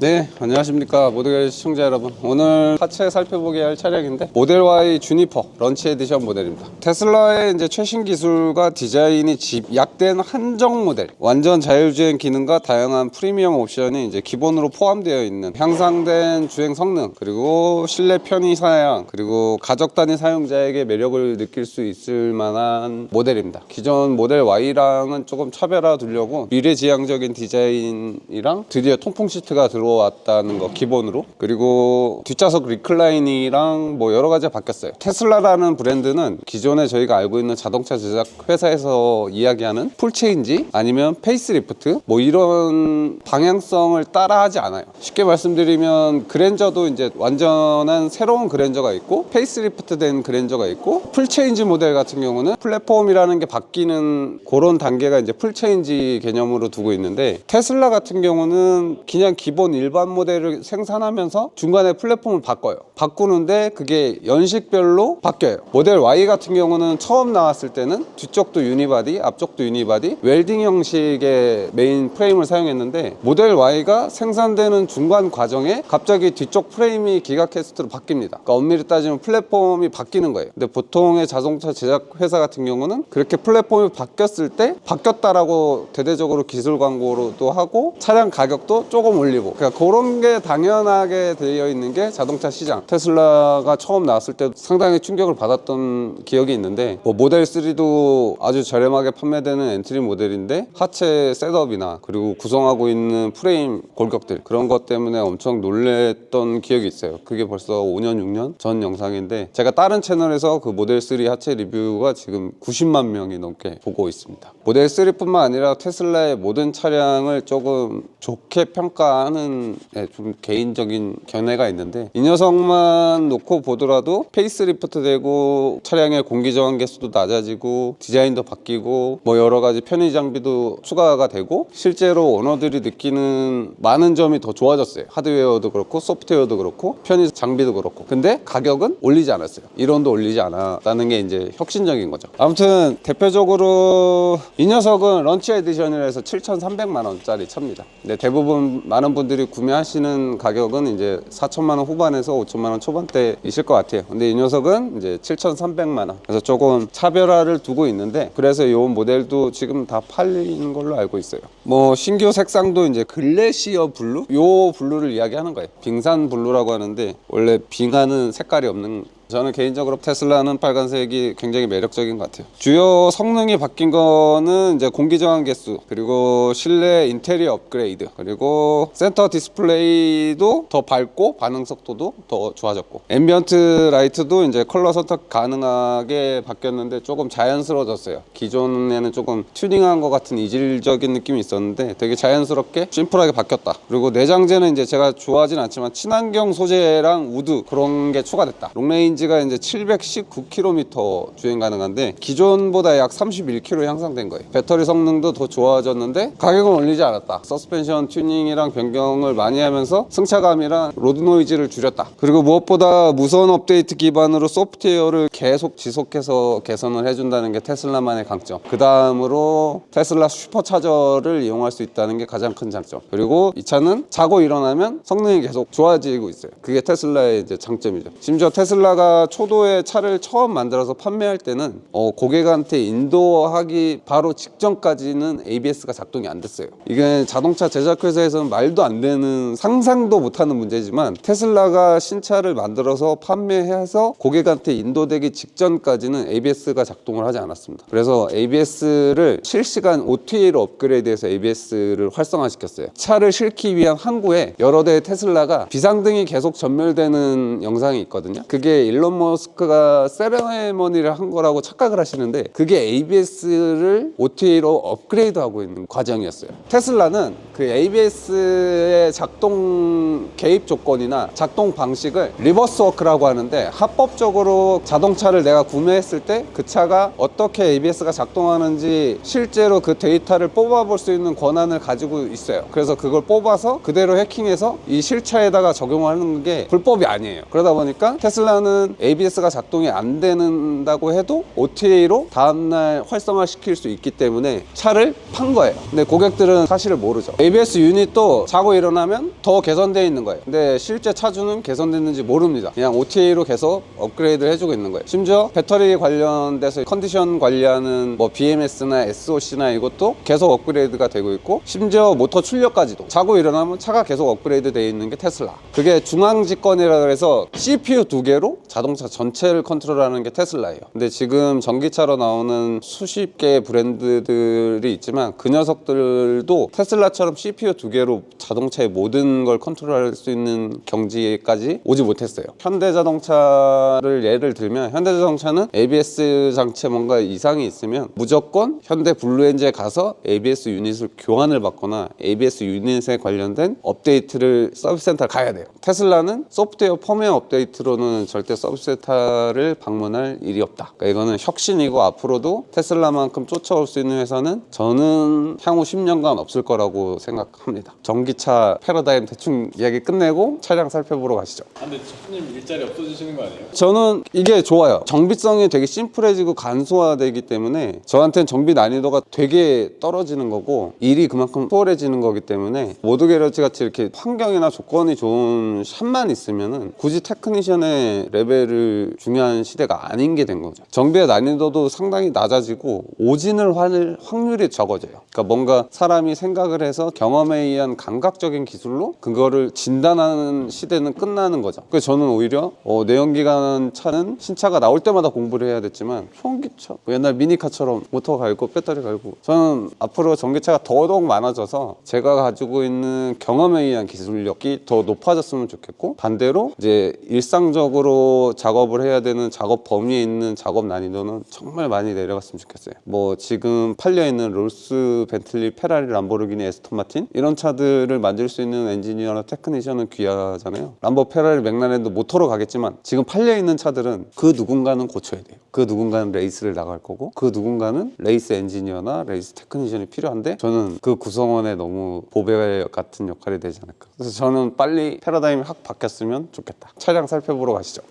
네, 안녕하십니까 모델 시청자 여러분. 오늘 하체 살펴보게 할 차량인데 모델 Y 주니퍼 런치 에디션 모델입니다. 테슬라의 이제 최신 기술과 디자인이 집약된 한정 모델, 완전 자율주행 기능과 다양한 프리미엄 옵션이 이제 기본으로 포함되어 있는 향상된 주행 성능 그리고 실내 편의 사양 그리고 가족 단위 사용자에게 매력을 느낄 수 있을 만한 모델입니다. 기존 모델 Y랑은 조금 차별화 두려고 미래지향적인 디자인이랑 드디어 통풍 시트가 들어 왔다는 거 기본으로 그리고 뒷좌석 리클라이닝이랑 뭐 여러 가지가 바뀌었어요. 테슬라라는 브랜드는 기존에 저희가 알고 있는 자동차 제작 회사에서 이야기하는 풀체인지 아니면 페이스리프트 뭐 이런 방향성을 따라하지 않아요. 쉽게 말씀드리면 그랜저도 이제 완전한 새로운 그랜저가 있고 페이스리프트 된 그랜저가 있고 풀체인지 모델 같은 경우는 플랫폼이라는 게 바뀌는 그런 단계가 이제 풀체인지 개념으로 두고 있는데 테슬라 같은 경우는 그냥 기본 일반 모델을 생산하면서 중간에 플랫폼을 바꿔요. 바꾸는데 그게 연식별로 바뀌어요. 모델 Y 같은 경우는 처음 나왔을 때는 뒤쪽도 유니바디, 앞쪽도 유니바디, 웰딩 형식의 메인 프레임을 사용했는데 모델 Y가 생산되는 중간 과정에 갑자기 뒤쪽 프레임이 기가 캐스트로 바뀝니다. 그러니까 엄밀히 따지면 플랫폼이 바뀌는 거예요. 근데 보통의 자동차 제작 회사 같은 경우는 그렇게 플랫폼이 바뀌었을 때 바뀌었다라고 대대적으로 기술 광고로도 하고 차량 가격도 조금 올리고 그러니까 그런 게 당연하게 되어 있는 게 자동차 시장. 테슬라가 처음 나왔을 때 상당히 충격을 받았던 기억이 있는데 뭐 모델 3도 아주 저렴하게 판매되는 엔트리 모델인데 하체 셋업이나 그리고 구성하고 있는 프레임 골격들 그런 것 때문에 엄청 놀랬던 기억이 있어요. 그게 벌써 5년 6년 전 영상인데 제가 다른 채널에서 그 모델 3 하체 리뷰가 지금 90만 명이 넘게 보고 있습니다. 모델 3뿐만 아니라 테슬라의 모든 차량을 조금 좋게 평가하는 네, 좀 개인적인 견해가 있는데 이 녀석만 놓고 보더라도 페이스 리프트 되고 차량의 공기 저항 개수도 낮아지고 디자인도 바뀌고 뭐 여러 가지 편의 장비도 추가가 되고 실제로 오너들이 느끼는 많은 점이 더 좋아졌어요. 하드웨어도 그렇고 소프트웨어도 그렇고 편의 장비도 그렇고 근데 가격은 올리지 않았어요. 1원도 올리지 않았다는 게 이제 혁신적인 거죠. 아무튼 대표적으로 이 녀석은 런치 에디션이라서 7,300만 원짜리 차입니다. 근데 대부분 많은 분들이 구매하시는 가격은 이제 4천만 원 후반에서 5천만 원 초반대이실 것 같아요. 근데 이 녀석은 이제 7,300만 원. 그래서 조금 차별화를 두고 있는데 그래서 이 모델도 지금 다 팔리는 걸로 알고 있어요. 뭐 신규 색상도 이제 글래시어 블루? 요 블루를 이야기하는 거예요. 빙산 블루라고 하는데 원래 빙하는 색깔이 없는 저는 개인적으로 테슬라는 빨간색이 굉장히 매력적인 것 같아요. 주요 성능이 바뀐 거는 이제 공기 저항 개수, 그리고 실내 인테리어 업그레이드, 그리고 센터 디스플레이도 더 밝고 반응 속도도 더 좋아졌고, 앰비언트 라이트도 이제 컬러 선택 가능하게 바뀌었는데 조금 자연스러워졌어요. 기존에는 조금 튜닝한 것 같은 이질적인 느낌이 있었는데 되게 자연스럽게 심플하게 바뀌었다. 그리고 내장재는 이제 제가 좋아하진 않지만 친환경 소재랑 우드 그런 게 추가됐다. 롱레인 지가 이제 719km 주행 가능한데 기존보다 약 31km 향상된 거예요. 배터리 성능도 더 좋아졌는데 가격은 올리지 않았다. 서스펜션 튜닝이랑 변경을 많이 하면서 승차감이랑 로드 노이즈를 줄였다. 그리고 무엇보다 무선 업데이트 기반으로 소프트웨어를 계속 지속해서 개선을 해준다는 게 테슬라만의 강점. 그 다음으로 테슬라 슈퍼차저를 이용할 수 있다는 게 가장 큰 장점. 그리고 이 차는 자고 일어나면 성능이 계속 좋아지고 있어요. 그게 테슬라의 이제 장점이죠. 심지어 테슬라가 초도에 차를 처음 만들어서 판매할 때는 어, 고객한테 인도하기 바로 직전까지는 ABS가 작동이 안 됐어요. 이게 자동차 제작 회사에서는 말도 안 되는 상상도 못하는 문제지만 테슬라가 신차를 만들어서 판매해서 고객한테 인도되기 직전까지는 ABS가 작동을 하지 않았습니다. 그래서 ABS를 실시간 OTA로 업그레이드해서 ABS를 활성화시켰어요. 차를 실기 위한 항구에 여러 대의 테슬라가 비상등이 계속 전멸되는 영상이 있거든요. 그게 일론 머스크가 세레머니를 한 거라고 착각을 하시는데 그게 ABS를 OTA로 업그레이드하고 있는 과정이었어요. 테슬라는 그 ABS의 작동 개입 조건이나 작동 방식을 리버스 워크라고 하는데 합법적으로 자동차를 내가 구매했을 때 그 차가 어떻게 ABS가 작동하는지 실제로 그 데이터를 뽑아볼 수 있는 권한을 가지고 있어요. 그래서 그걸 뽑아서 그대로 해킹해서 이 실차에다가 적용하는 게 불법이 아니에요. 그러다 보니까 테슬라는 차들은 ABS가 작동이 안 된다고 해도 OTA로 다음날 활성화시킬 수 있기 때문에 차를 판 거예요. 근데 고객들은 사실을 모르죠. ABS 유닛도 자고 일어나면 더 개선되어 있는 거예요. 근데 실제 차주는 개선됐는지 모릅니다. 그냥 OTA로 계속 업그레이드 해주고 있는 거예요. 심지어 배터리 관련돼서 컨디션 관리하는 뭐 BMS나 SOC나 이것도 계속 업그레이드가 되고 있고 심지어 모터 출력까지도 자고 일어나면 차가 계속 업그레이드 되어 있는 게 테슬라. 그게 중앙집권이라 그래서 CPU 두 개로 자동차 전체를 컨트롤하는 게 테슬라예요. 근데 지금 전기차로 나오는 수십 개의 브랜드들이 있지만 그 녀석들도 테슬라처럼 CPU 두 개로 자동차의 모든 걸 컨트롤할 수 있는 경지까지 오지 못했어요. 현대자동차를 예를 들면 현대자동차는 ABS 장치에 뭔가 이상이 있으면 무조건 현대 블루엔즈에 가서 ABS 유닛을 교환을 받거나 ABS 유닛에 관련된 업데이트를 서비스 센터를 가야 돼요. 테슬라는 소프트웨어 펌웨어 업데이트로는 절대 센터를 방문할 일이 없다. 그러니까 이거는 혁신이고 앞으로도 테슬라만큼 쫓아올 수 있는 회사는 저는 향후 10년간 없을 거라고 생각합니다. 전기차 패러다임 대충 이야기 끝내고 차량 살펴보러 가시죠. 아, 근데 대표님 일자리 없어지시는 거 아니에요? 저는 이게 좋아요. 정비성이 되게 심플해지고 간소화되기 때문에 저한테는 정비 난이도가 되게 떨어지는 거고 일이 그만큼 수월해지는 거기 때문에 모드 게러지 같이 이렇게 환경이나 조건이 좋은 샵만 있으면은 굳이 테크니션의 레벨 을 중요한 시대가 아닌 게 된 거죠. 정비의 난이도도 상당히 낮아지고 오진을 할 확률이 적어져요. 그러니까 뭔가 사람이 생각을 해서 경험에 의한 감각적인 기술로 그거를 진단하는 시대는 끝나는 거죠. 그래서 저는 오히려 어, 내연기관 차는 신차가 나올 때마다 공부를 해야 됐지만 초기차 뭐 옛날 미니카처럼 모터 갈고 배터리 갈고 저는 앞으로 전기차가 더더욱 많아져서 제가 가지고 있는 경험에 의한 기술력이 더 높아졌으면 좋겠고 반대로 이제 일상적으로 작업을 해야 되는 작업 범위에 있는 작업 난이도는 정말 많이 내려갔으면 좋겠어요. 뭐 지금 팔려 있는 롤스, 벤틀리, 페라리, 람보르기니, 에스톤 마틴 이런 차들을 만들 수 있는 엔지니어나 테크니션은 귀하잖아요. 람보, 페라리, 맥라렌도 모터로 가겠지만 지금 팔려 있는 차들은 그 누군가는 고쳐야 돼요. 그 누군가는 레이스를 나갈 거고 그 누군가는 레이스 엔지니어나 레이스 테크니션이 필요한데 저는 그 구성원에 너무 보배 같은 역할이 되지 않을까. 그래서 저는 빨리 패러다임이 확 바뀌었으면 좋겠다. 차량 살펴보러 가시죠.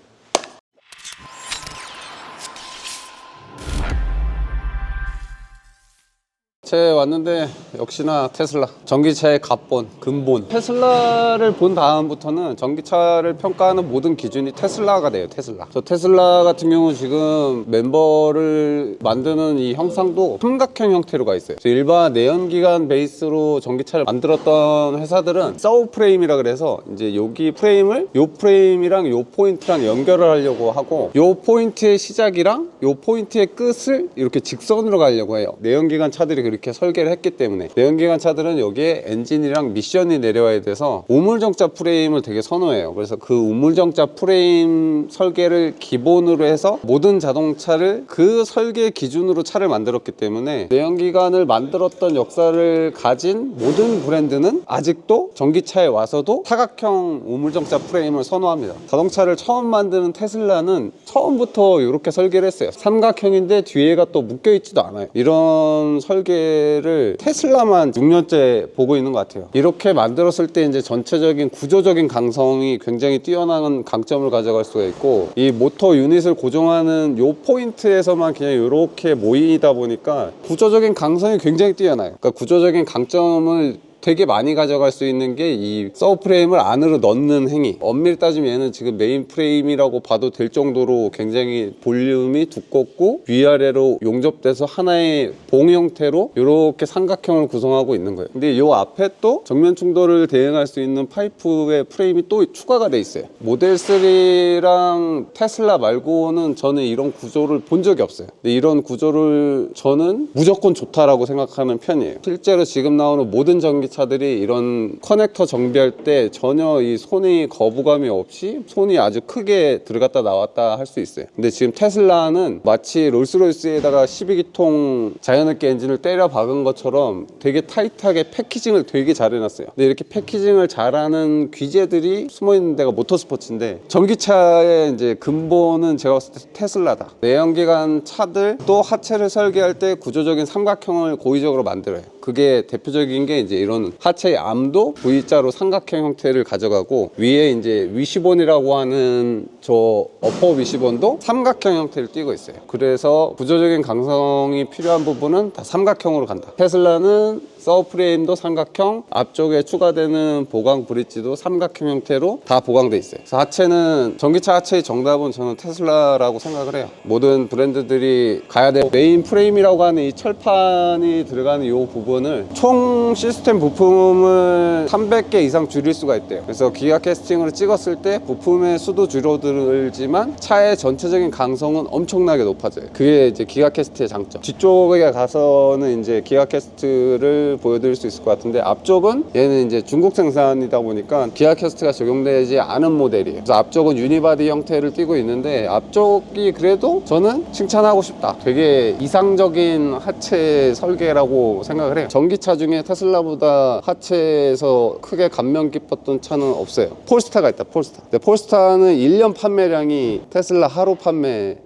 제 왔는데 역시나 테슬라 전기차의 갑본 근본. 테슬라를 본 다음부터는 전기차를 평가하는 모든 기준이 테슬라가 돼요 테슬라. 저 테슬라 같은 경우 지금 멤버를 만드는 이 형상도 삼각형 형태로 가 있어요. 저 일반 내연기관 베이스로 전기차를 만들었던 회사들은 서브 프레임이라 그래서 이제 여기 프레임을 요 프레임이랑 요 포인트랑 연결을 하려고 하고 요 포인트의 시작이랑 요 포인트의 끝을 이렇게 직선으로 가려고 해요. 내연기관 차들이 그렇게 설계를 했기 때문에 내연기관 차들은 여기에 엔진이랑 미션이 내려와야 돼서 우물정자 프레임을 되게 선호해요. 그래서 그 우물정자 프레임 설계를 기본으로 해서 모든 자동차를 그 설계 기준으로 차를 만들었기 때문에 내연기관을 만들었던 역사를 가진 모든 브랜드는 아직도 전기차에 와서도 사각형 우물정자 프레임을 선호합니다. 자동차를 처음 만드는 테슬라는 처음부터 이렇게 설계를 했어요. 삼각형인데 뒤에가 또 묶여 있지도 않아요. 이런 설계 를 테슬라만 6년째 보고 있는 것 같아요. 이렇게 만들었을 때 이제 전체적인 구조적인 강성이 굉장히 뛰어난 강점을 가져갈 수가 있고 이 모터 유닛을 고정하는 요 포인트에서만 그냥 이렇게 모이다 보니까 구조적인 강성이 굉장히 뛰어나요. 그러니까 구조적인 강점을 되게 많이 가져갈 수 있는 게 이 서브 프레임을 안으로 넣는 행위. 엄밀히 따지면 얘는 지금 메인 프레임이라고 봐도 될 정도로 굉장히 볼륨이 두껍고 위아래로 용접돼서 하나의 봉 형태로 이렇게 삼각형을 구성하고 있는 거예요. 근데 이 앞에 또 정면 충돌을 대응할 수 있는 파이프의 프레임이 또 추가가 돼 있어요. 모델 3랑 테슬라 말고는 저는 이런 구조를 본 적이 없어요. 근데 이런 구조를 저는 무조건 좋다라고 생각하는 편이에요. 실제로 지금 나오는 모든 전기차 들이 이런 커넥터 정비할 때 전혀 이 손이 거부감이 없이 손이 아주 크게 들어갔다 나왔다 할 수 있어요. 근데 지금 테슬라는 마치 롤스로이스에다가 12기통 자연흡기 엔진을 때려 박은 것처럼 되게 타이트하게 패키징을 되게 잘 해놨어요. 근데 이렇게 패키징을 잘하는 귀재들이 숨어있는 데가 모터스포츠인데 전기차의 이제 근본은 제가 봤을 때 테슬라다. 내연기관 차들 또 하체를 설계할 때 구조적인 삼각형을 고의적으로 만들어요 그게 대표적인 게 이제 이런 하체의 암도 V자로 삼각형 형태를 가져가고 위에 이제 위시본이라고 하는 저 어퍼 위시본도 삼각형 형태를 띠고 있어요. 그래서 구조적인 강성이 필요한 부분은 다 삼각형으로 간다. 테슬라는 서프레임도 삼각형, 앞쪽에 추가되는 보강 브릿지도 삼각형 형태로 다 보강돼 있어요. 그래서 하체는 전기차 하체의 정답은 저는 테슬라라고 생각을 해요. 모든 브랜드들이 가야 될 메인 프레임이라고 하는 이 철판이 들어가는 이 부분을 총 시스템 부품을 300개 이상 줄일 수가 있대요. 그래서 기아 캐스팅으로 찍었을 때 부품의 수도 줄어들지만 차의 전체적인 강성은 엄청나게 높아져요. 그게 이제 기아 캐스트의 장점. 뒤쪽에 가서는 이제 기아 캐스트를 보여드릴 수 있을 것 같은데 앞쪽은 얘는 이제 중국 생산이다 보니까 기아 캐스트가 적용되지 않은 모델이에요. 그래서 앞쪽은 유니바디 형태를 띠고 있는데 앞쪽이 그래도 저는 칭찬하고 싶다. 되게 이상적인 하체 설계라고 생각을 해요. 전기차 중에 테슬라보다 하체에서 크게 감명 깊었던 차는 없어요. 폴스타가 있다. 폴스타. 근데 폴스타는 1년 판매량이 테슬라 하루 판매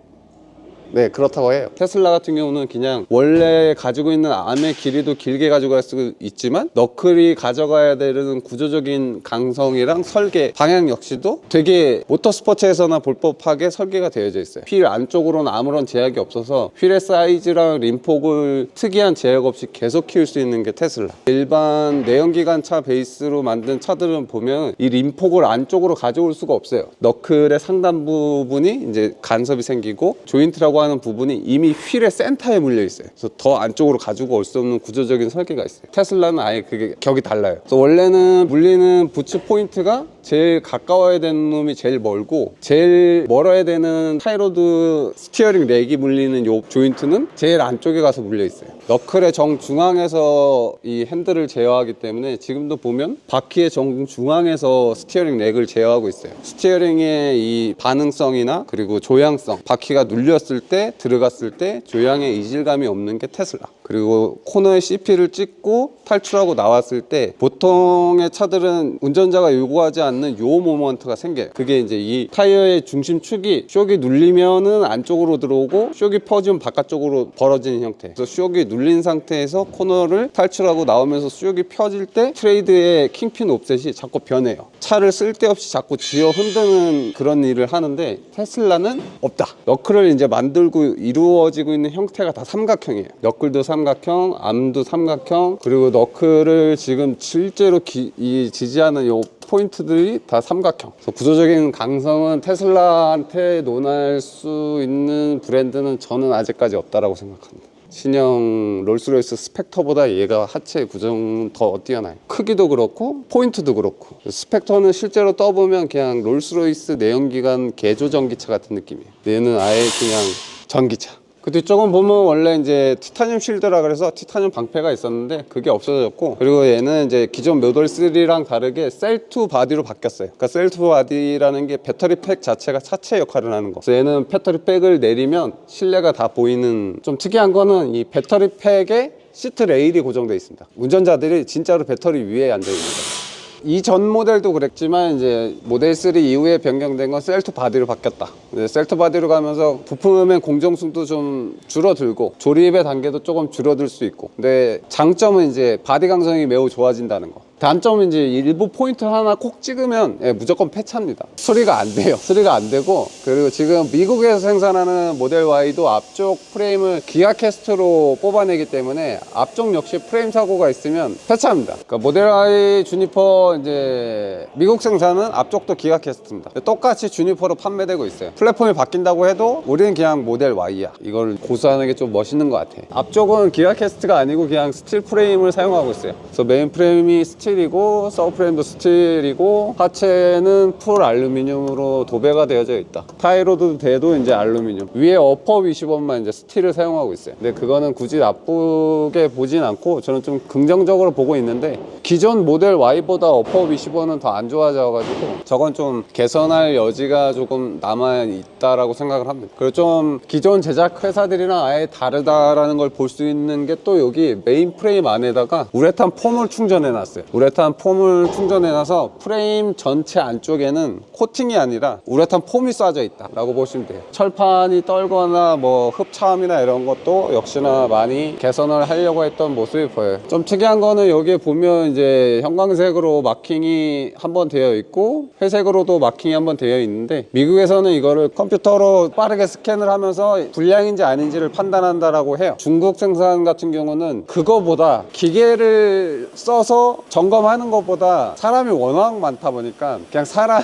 네 그렇다고 해요. 테슬라 같은 경우는 그냥 원래 가지고 있는 암의 길이도 길게 가져갈 수 있지만 너클이 가져가야 되는 구조적인 강성이랑 설계 방향 역시도 되게 모터스포츠에서나 볼 법하게 설계가 되어져 있어요. 휠 안쪽으로는 아무런 제약이 없어서 휠의 사이즈랑 림폭을 특이한 제약 없이 계속 키울 수 있는 게 테슬라. 일반 내연기관 차 베이스로 만든 차들은 보면 이 림폭을 안쪽으로 가져올 수가 없어요. 너클의 상단 부분이 이제 간섭이 생기고 조인트라고 하는 부분이 이미 휠의 센터에 물려 있어요. 그래서 더 안쪽으로 가지고 올 수 없는 구조적인 설계가 있어요. 테슬라는 아예 그게 격이 달라요. 그래서 원래는 물리는 부츠 포인트가 제일 가까워야 되는 놈이 제일 멀고 제일 멀어야 되는 타이로드 스티어링 렉이 물리는 요 조인트는 제일 안쪽에 가서 물려 있어요. 너클의 정중앙에서 이 핸들을 제어하기 때문에 지금도 보면 바퀴의 정중앙에서 스티어링 렉을 제어하고 있어요. 스티어링의 이 반응성이나 그리고 조향성, 바퀴가 눌렸을 때 들어갔을 때 조향의 이질감이 없는 게 테슬라. 그리고 코너에 CP를 찍고 탈출하고 나왔을 때 보통의 차들은 운전자가 요구하지 않는 요 모먼트가 생겨요. 그게 이제 이 타이어의 중심축이 쇼기 눌리면은 안쪽으로 들어오고 쇼기 퍼지면 바깥쪽으로 벌어지는 형태. 그래서 쇼기 눌린 상태에서 코너를 탈출하고 나오면서 쇼기 펴질 때 트레이드의 킹핀 옵셋이 자꾸 변해요. 차를 쓸데없이 자꾸 쥐어 흔드는 그런 일을 하는데 테슬라는 없다. 너클을 이제 만들고 이루어지고 있는 형태가 다 삼각형이에요. 너클도 삼각형, 암도 삼각형, 그리고 너클을 지금 실제로 기- 이 지지하는 요 포인트들이 다 삼각형. 구조적인 강성은 테슬라한테 논할 수 있는 브랜드는 저는 아직까지 없다라고 생각합니다. 신형 롤스로이스 스펙터보다 얘가 하체 구조는 더 뛰어나요. 크기도 그렇고 포인트도 그렇고 스펙터는 실제로 떠보면 그냥 롤스로이스 내연기관 개조 전기차 같은 느낌이에요. 얘는 아예 그냥 전기차. 그 뒤쪽은 보면 원래 이제 티타늄 실드라 그래서 티타늄 방패가 있었는데 그게 없어졌고 그리고 얘는 이제 기존 모델 3랑 다르게 셀2 바디로 바뀌었어요. 그러니까 셀2 바디라는 게 배터리 팩 자체가 차체 역할을 하는 거. 그래서 얘는 배터리 팩을 내리면 실내가 다 보이는 좀 특이한 거는 이 배터리 팩에 시트 레일이 고정되어 있습니다. 운전자들이 진짜로 배터리 위에 앉아 있는 거예요. 이전 모델도 그랬지만 이제 모델 3 이후에 변경된 건 셀트 바디로 바뀌었다. 셀트 바디로 가면서 부품의 공정성도 좀 줄어들고 조립의 단계도 조금 줄어들 수 있고. 근데 장점은 이제 바디 강성이 매우 좋아진다는 거. 단점은 이제 일부 포인트 하나 콕 찍으면 예, 무조건 폐차입니다. 수리가 안 돼요. 수리가 안 되고 그리고 지금 미국에서 생산하는 모델 Y도 앞쪽 프레임을 기아 캐스트로 뽑아내기 때문에 앞쪽 역시 프레임 사고가 있으면 폐차입니다. 그러니까 모델 Y 주니퍼 이제 미국 생산은 앞쪽도 기아 캐스트입니다. 똑같이 주니퍼로 판매되고 있어요. 플랫폼이 바뀐다고 해도 우리는 그냥 모델 Y야. 이걸 고수하는 게 좀 멋있는 것 같아. 앞쪽은 기아 캐스트가 아니고 그냥 스틸 프레임을 사용하고 있어요. 그래서 메인 프레임이 스틸 이고 서브프레임도 스틸이고 하체는 풀 알루미늄으로 도배가 되어져 있다. 타이로드 대도 이제 알루미늄. 위에 어퍼 위시본만 이제 스틸을 사용하고 있어요. 근데 그거는 굳이 나쁘게 보진 않고 저는 좀 긍정적으로 보고 있는데 기존 모델 Y보다 어퍼 위시본은 더 안 좋아져가지고 저건 좀 개선할 여지가 조금 남아 있다라고 생각을 합니다. 그리고 좀 기존 제작 회사들이랑 아예 다르다라는 걸 볼 수 있는 게 또 여기 메인 프레임 안에다가 우레탄 폼을 충전해 놨어요. 우레탄 폼을 충전해놔서 프레임 전체 안쪽에는 코팅이 아니라 우레탄 폼이 쏴져 있다 라고 보시면 돼요. 철판이 떨거나 뭐 흡차함이나 이런 것도 역시나 많이 개선을 하려고 했던 모습이 보여요. 좀 특이한 거는 여기에 보면 이제 형광색으로 마킹이 한번 되어 있고 회색으로도 마킹이 한번 되어 있는데 미국에서는 이거를 컴퓨터로 빠르게 스캔을 하면서 불량인지 아닌지를 판단한다라고 해요. 중국 생산 같은 경우는 그거보다 기계를 써서 점검하는 것보다 사람이 워낙 많다 보니까 그냥 사람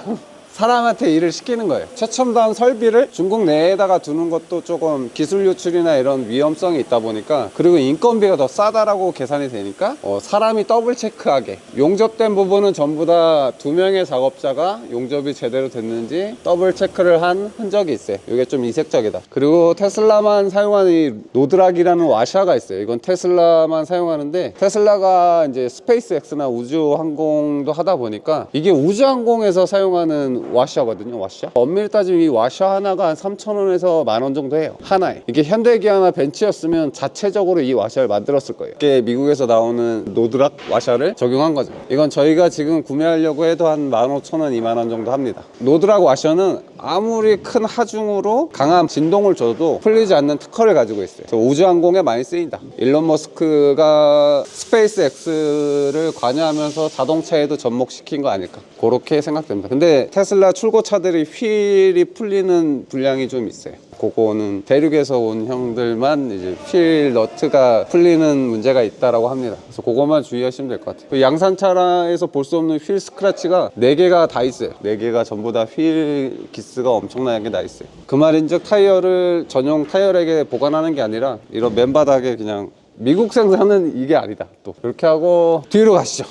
사람한테 일을 시키는 거예요. 최첨단 설비를 중국 내에다가 두는 것도 조금 기술 유출이나 이런 위험성이 있다 보니까 그리고 인건비가 더 싸다라고 계산이 되니까 어, 사람이 더블 체크하게 용접된 부분은 전부 다 두 명의 작업자가 용접이 제대로 됐는지 더블 체크를 한 흔적이 있어요. 이게 좀 이색적이다. 그리고 테슬라만 사용하는 이 노드락이라는 와샤가 있어요. 이건 테슬라만 사용하는데 테슬라가 이제 스페이스 X나 우주 항공도 하다 보니까 이게 우주 항공에서 사용하는 와샤거든요. 와샤. 엄밀히 따지면 이 와샤 하나가 한 3,000원에서 만 원 정도 해요. 하나에. 이게 현대기아나 벤츠였으면 자체적으로 이 와샤를 만들었을 거예요. 이게 미국에서 나오는 노드락 와샤를 적용한 거죠. 이건 저희가 지금 구매하려고 해도 한 15,000원, 2만 원 정도 합니다. 노드락 와샤는 아무리 큰 하중으로 강한 진동을 줘도 풀리지 않는 특허를 가지고 있어요. 우주항공에 많이 쓰인다. 일론 머스크가 스페이스 X를 관여하면서 자동차에도 접목시킨 거 아닐까. 그렇게 생각됩니다. 근데 테슬라 출고차들이 휠이 풀리는 불량이 좀 있어요. 그거는 대륙에서 온 형들만 이제 휠 너트가 풀리는 문제가 있다라고 합니다. 그래서 그것만 주의하시면 될 것 같아요. 그 양산차에서 볼 수 없는 휠 스크래치가 4개가 다 있어요. 4개가 전부 다 휠 기스가 엄청나게 나 있어요. 그 말인즉 타이어를 전용 타이어렉에 보관하는 게 아니라 이런 맨바닥에 그냥 미국 생산은 이게 아니다. 또 그렇게 하고 뒤로 가시죠.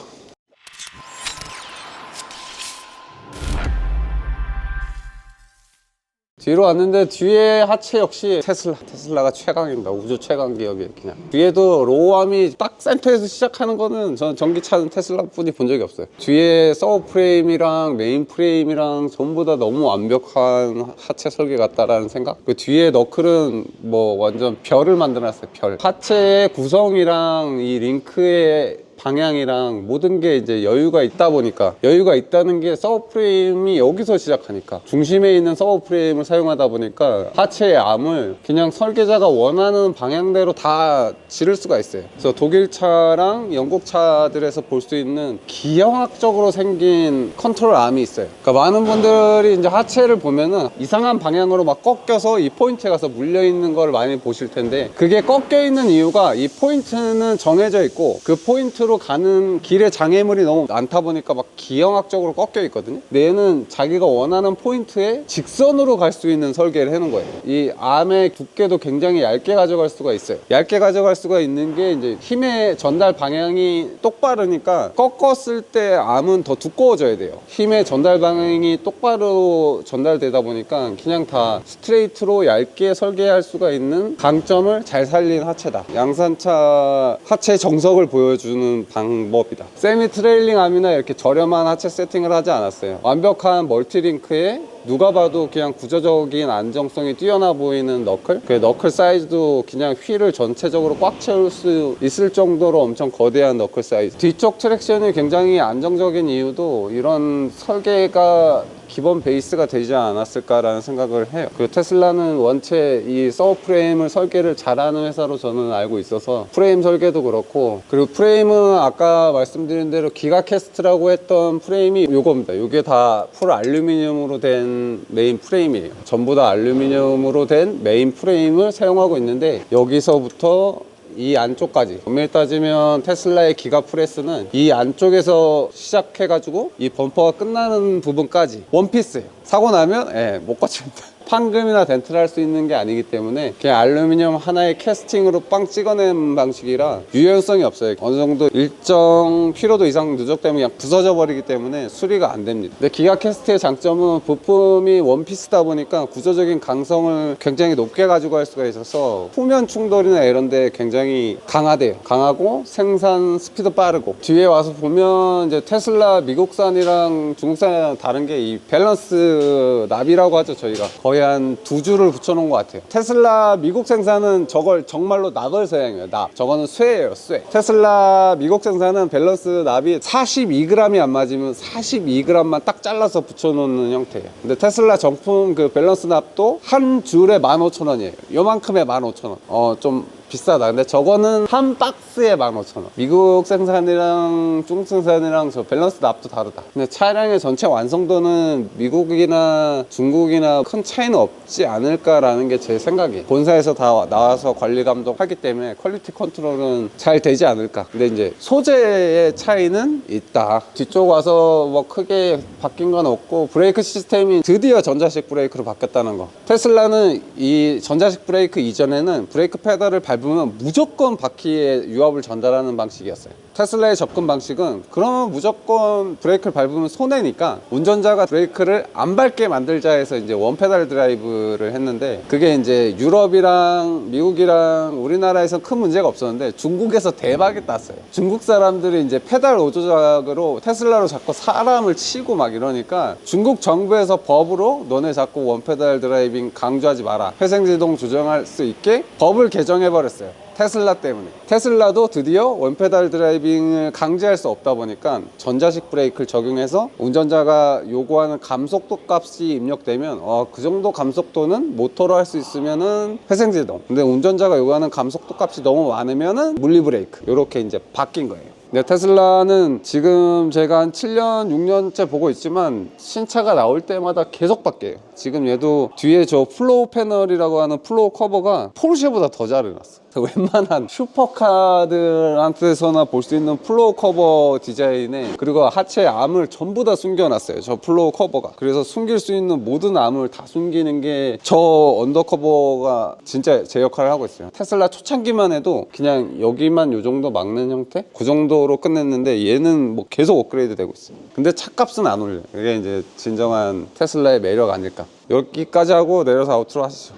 뒤로 왔는데 뒤에 하체 역시 테슬라. 테슬라가 최강입니다. 우주 최강 기업이에요 그냥. 뒤에도 로우암이 딱 센터에서 시작하는 거는 저는 전기차는 테슬라 뿐이 본 적이 없어요. 뒤에 서브 프레임이랑 메인 프레임이랑 전부 다 너무 완벽한 하체 설계 같다라는 생각? 그 뒤에 너클은 뭐 완전 별을 만들어놨어요. 별. 하체의 구성이랑 이 링크의 방향이랑 모든 게 이제 여유가 있다 보니까 여유가 있다는 게 서브 프레임이 여기서 시작하니까 중심에 있는 서브 프레임을 사용하다 보니까 하체의 암을 그냥 설계자가 원하는 방향대로 다 지를 수가 있어요. 그래서 독일 차랑 영국 차들에서 볼 수 있는 기형학적으로 생긴 컨트롤 암이 있어요. 그러니까 많은 분들이 이제 하체를 보면은 이상한 방향으로 막 꺾여서 이 포인트에 가서 물려 있는 걸 많이 보실 텐데 그게 꺾여 있는 이유가 이 포인트는 정해져 있고 그 포인트로 가는 길에 장애물이 너무 많다 보니까 막 기형학적으로 꺾여 있거든요. 근데 얘는 자기가 원하는 포인트에 직선으로 갈 수 있는 설계를 해놓은 거예요. 이 암의 두께도 굉장히 얇게 가져갈 수가 있어요. 얇게 가져갈 수가 있는 게 이제 힘의 전달 방향이 똑바르니까 꺾었을 때 암은 더 두꺼워져야 돼요. 힘의 전달 방향이 똑바로 전달되다 보니까 그냥 다 스트레이트로 얇게 설계할 수가 있는 강점을 잘 살린 하체다. 양산차 하체 정석을 보여주는 방법이다. 세미 트레일링 암이나 이렇게 저렴한 하체 세팅을 하지 않았어요. 완벽한 멀티링크에 누가 봐도 그냥 구조적인 안정성이 뛰어나 보이는 너클 그 너클 사이즈도 그냥 휠을 전체적으로 꽉 채울 수 있을 정도로 엄청 거대한 너클 사이즈 뒤쪽 트랙션이 굉장히 안정적인 이유도 이런 설계가 기본 베이스가 되지 않았을까라는 생각을 해요. 그 테슬라는 원체 이 서브 프레임을 설계를 잘하는 회사로 저는 알고 있어서 프레임 설계도 그렇고 그리고 프레임은 아까 말씀드린 대로 기가캐스트라고 했던 프레임이 요겁니다. 요게 다 풀 알루미늄으로 된 메인 프레임이에요. 전부 다 알루미늄으로 된 메인 프레임을 사용하고 있는데 여기서부터 이 안쪽까지. 엄밀히 따지면 테슬라의 기가 프레스는 이 안쪽에서 시작해가지고 이 범퍼가 끝나는 부분까지 원피스예요. 사고 나면 예, 못 고칩니다 판금이나 덴트를 할 수 있는 게 아니기 때문에 그냥 알루미늄 하나의 캐스팅으로 빵 찍어낸 방식이라 유연성이 없어요. 어느 정도 일정 피로도 이상 누적되면 그냥 부서져 버리기 때문에 수리가 안 됩니다. 근데 기가 캐스트의 장점은 부품이 원피스다 보니까 구조적인 강성을 굉장히 높게 가지고 갈 수가 있어서 후면 충돌이나 이런 데 굉장히 강하대요. 강하고 생산 스피드 빠르고. 뒤에 와서 보면 이제 테슬라 미국산이랑 중국산이랑 다른 게 이 밸런스 납이라고 하죠 저희가. 거의 한 두 줄을 붙여놓은 것 같아요. 테슬라 미국 생산은 저걸 정말로 낙을 서양이에요. 낙. 저거는 쇠예요. 쇠. 테슬라 미국 생산은 밸런스 납이 42g이 안 맞으면 42g만 딱 잘라서 붙여놓는 형태예요. 근데 테슬라 정품 그 밸런스 납도 한 줄에 15,000원이에요. 요만큼에 15,000원. 어, 좀 비싸다. 근데 저거는 한 박스에 15,000원. 미국 생산이랑 중국 생산이랑 저 밸런스 납도 다르다. 근데 차량의 전체 완성도는 미국이나 중국이나 큰 차이는 없지 않을까라는 게 제 생각이에요. 본사에서 다 나와서 관리 감독하기 때문에 퀄리티 컨트롤은 잘 되지 않을까. 근데 이제 소재의 차이는 있다. 뒤쪽 와서 뭐 크게 바뀐 건 없고 브레이크 시스템이 드디어 전자식 브레이크로 바뀌었다는 거. 테슬라는 이 전자식 브레이크 이전에는 브레이크 페달을 밟 으면 무조건 바퀴에 유압을 전달하는 방식이었어요. 테슬라의 접근 방식은 그러면 무조건 브레이크를 밟으면 손해니까 운전자가 브레이크를 안 밟게 만들자 해서 이제 원페달 드라이브를 했는데 그게 이제 유럽이랑 미국이랑 우리나라에서 큰 문제가 없었는데 중국에서 대박이 땄어요. 중국 사람들이 이제 페달 오조작으로 테슬라로 자꾸 사람을 치고 막 이러니까 중국 정부에서 법으로 너네 자꾸 원페달 드라이빙 강조하지 마라. 회생제동 조정할 수 있게 법을 개정해 버렸어요. 테슬라 때문에 테슬라도 드디어 원페달 드라이빙을 강제할 수 없다 보니까 전자식 브레이크를 적용해서 운전자가 요구하는 감속도 값이 입력되면 어, 그 정도 감속도는 모터로 할 수 있으면은 회생제동 근데 운전자가 요구하는 감속도 값이 너무 많으면은 물리 브레이크 이렇게 이제 바뀐 거예요 네, 테슬라는 지금 제가 한 7년, 6년째 보고 있지만 신차가 나올 때마다 계속 바뀌어요. 지금 얘도 뒤에 저 플로우 패널이라고 하는 플로우 커버가 포르쉐보다 더 잘 해놨어. 웬만한 슈퍼카들한테서나 볼 수 있는 플로우 커버 디자인에 그리고 하체 암을 전부 다 숨겨놨어요. 저 플로우 커버가. 그래서 숨길 수 있는 모든 암을 다 숨기는 게 저 언더커버가 진짜 제 역할을 하고 있어요. 테슬라 초창기만 해도 그냥 여기만 요 정도 막는 형태? 그 정도로 끝냈는데 얘는 뭐 계속 업그레이드 되고 있어요. 근데 차값은 안 올려요. 이게 이제 진정한 테슬라의 매력 아닐까. 여기까지 하고 내려서 아웃트로 하시죠.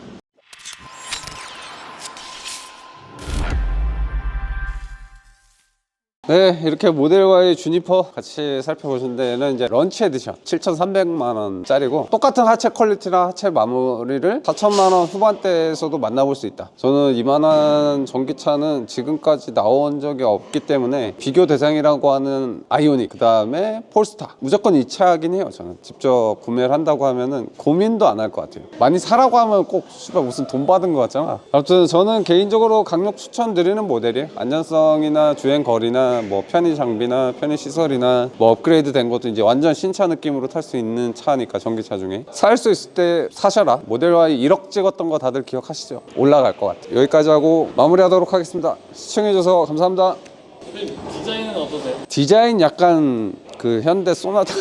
네, 이렇게 모델 Y 주니퍼 같이 살펴보셨는데 얘는 이제 런치 에디션 7,300만 원 짜리고 똑같은 하체 퀄리티나 하체 마무리를 4천만 원 후반대에서도 만나볼 수 있다. 저는 이만한 전기차는 지금까지 나온 적이 없기 때문에 비교 대상이라고 하는 아이오닉 그 다음에 폴스타 무조건 이 차긴 해요. 저는 직접 구매를 한다고 하면은 고민도 안 할 것 같아요. 많이 사라고 하면 꼭 무슨 돈 받은 것 같잖아. 아무튼 저는 개인적으로 강력 추천드리는 모델이에요. 안전성이나 주행 거리나 뭐 편의 장비나 편의 시설이나 뭐 업그레이드 된 것도 이제 완전 신차 느낌으로 탈 수 있는 차니까 전기차 중에 살 수 있을 때 사셔라. 모델 Y 1억 찍었던 거 다들 기억하시죠? 올라갈 것 같아요. 여기까지 하고 마무리하도록 하겠습니다. 시청해줘서 감사합니다. 디자인은 어떠세요? 디자인 약간 그 현대 소나타